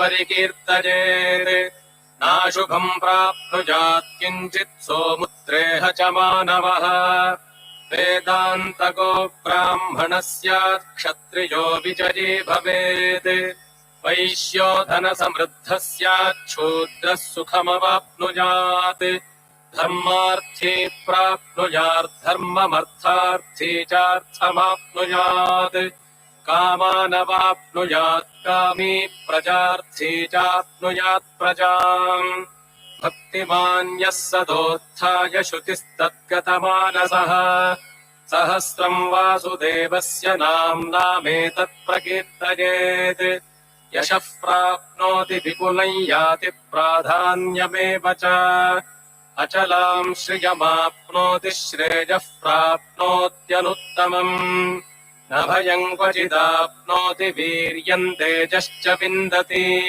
परिकीर्तयेत् नाशुभम् प्राप्नुयात् किञ्चित् सोमुत्रेह च मानवः। वेदान्तको ब्राह्मणः स्यात् क्षत्रियो विजयी भवेत् वैश्यो धनसमृद्धः स्यात् शूद्रः सुखमवाप्नुयात् धर्मार्थी प्राप्नुयाद्धर्ममर्थार्थी चार्थमाप्नुयात् कामानवाप्नुयात् कामी प्रजार्थी चाप्नुयात् प्रजाम्। भक्तिमान् यः सदोत्थाय श्रुतिस्तद्गतमानसः सहस्रम् वासुदेवस्य नाम्नामेतत् प्रकीर्तयेत्। यशः प्राप्नोति विपुलं याति प्राधान्यमेव च। अचलाम् श्रियमाप्नोति श्रेयः प्राप्नोत्यनुत्तमम्। न भयम् क्वचिदाप्नोति वीर्यम् तेजश्च विन्दति